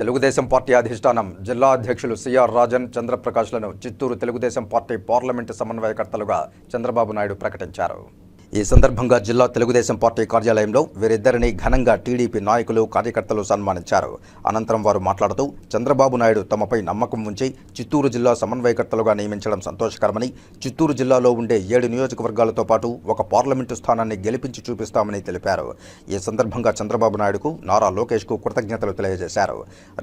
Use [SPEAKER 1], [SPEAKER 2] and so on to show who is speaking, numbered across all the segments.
[SPEAKER 1] Telugu Desam party అధిష్టానం జిల్లా అధ్యక్షులు సిఆర్ రాజన్ చంద్రప్రకాష్లను చిత్తూరు తెలుగుదేశం పార్టీ పార్లమెంటు సమన్వయకర్తలుగా చంద్రబాబు నాయుడు ప్రకటించారు. ఈ సందర్భంగా జిల్లా తెలుగుదేశం పార్టీ కార్యాలయంలో వీరిద్దరిని ఘనంగా టీడీపీ నాయకులు కార్యకర్తలు సన్మానించారు. అనంతరం వారు మాట్లాడుతూ చంద్రబాబు నాయుడు తమపై నమ్మకం ఉంచి చిత్తూరు జిల్లా సమన్వయకర్తలుగా నియమించడం సంతోషకరమని చిత్తూరు జిల్లాలో ఉండే ఏడు నియోజకవర్గాలతో పాటు ఒక పార్లమెంటు స్థానాన్ని గెలిపించి చూపిస్తామని తెలిపారు. ఈ సందర్భంగా చంద్రబాబు నాయుడుకు నారా లోకేష్కు కృతజ్ఞతలు తెలియజేశారు.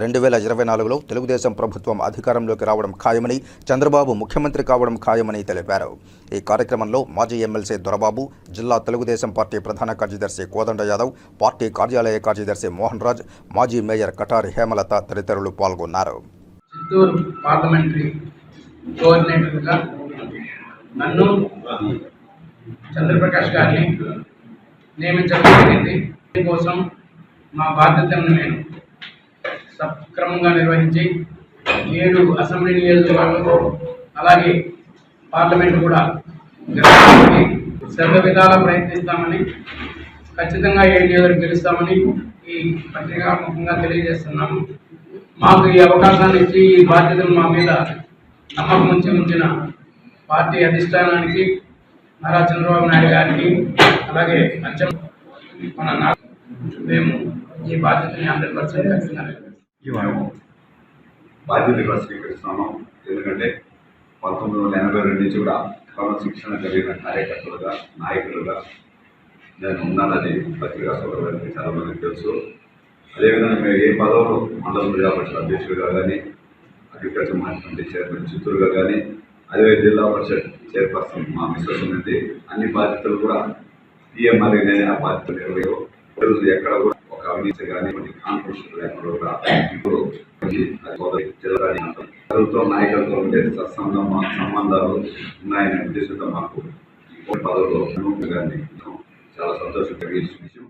[SPEAKER 1] రెండు వేల ఇరవై నాలుగులో తెలుగుదేశం ప్రభుత్వం అధికారంలోకి రావడం ఖాయమని చంద్రబాబు ముఖ్యమంత్రి కావడం ఖాయమని తెలిపారు. ఈ కార్యక్రమంలో మాజీ ఎమ్మెల్సీ దొరబాబు జిల్లా తెలుగుదేశం పార్టీ ప్రధాన కార్యదర్శి కోదండ యాదవ్ పార్టీ కార్యాలయ కార్యదర్శి మోహన్ రాజ్ మాజీ మేయర్ కటారి హేమలత తదితరులు పాల్గొన్నారు.
[SPEAKER 2] చిత్తూరు పార్లమెంటరీ కోఆర్డినేటర్గా నన్ను చంద్రప్రకాష్ గారిని నియమించడం జరిగింది. దీనికోసం మా బాధ్యతలను నేను సక్రమంగా నిర్వహించి ఏడు అసెంబ్లీ నియోజకవర్గం అలాగే పార్లమెంటు కూడా సర్వ విధాలా ప్రయత్నిస్తామని ఖచ్చితంగా ఏడు గెలుస్తామని ఈ పత్రికాముఖంగా తెలియజేస్తున్నాము. మాకు ఈ అవకాశాన్ని ఇచ్చి ఈ బాధ్యతను మా మీద నమ్మకం ఉంచి ఉంచిన పార్టీ అధిష్టానానికి నారా చంద్రబాబు నాయుడు గారికి అలాగే అచ్చం మన నా మేము ఈ బాధ్యతని హండ్రెడ్ పర్సెంట్ ఖచ్చితంగా
[SPEAKER 3] బాధ్యతగా స్వీకరిస్తున్నాము ఎందుకంటే పంతొమ్మిది వందల ఎనభై రెండు నుంచి కూడా క్రమశిక్షణ కలిగిన కార్యకర్తలుగా నాయకులుగా నేను ఉన్నానని పత్రికా సోదరులకి చాలామందికి తెలుసు. అదేవిధంగా మేము ఏ పదవులు మండల ప్రజాపరిషత్ పరిషత్ కానీ అగ్రికల్చర్ మార్కెట్ చైర్మన్ చిత్తూరుగా కానీ అదే జిల్లా పరిషత్ చైర్పర్సన్ మా మిస్సెస్ ఉన్నది అన్ని బాధ్యతలు కూడా పిఎంఆర్ఏ నేను ఆ బాధ్యతలు నిర్వహి రోజు ఎక్కడ కూడా ఒక అవినీతి కానీ కొన్ని కాన్ఫరెన్స్ లేకుండా కూడా ఇప్పుడు జిల్లా నేతలతో నాయకులతో ఉండే సత్సంగం సంబంధాలు ఉన్నాయనే ఉద్దేశంతో మాకు పదవులు గారిని చాలా సంతోషం కలిగించిన విషయం.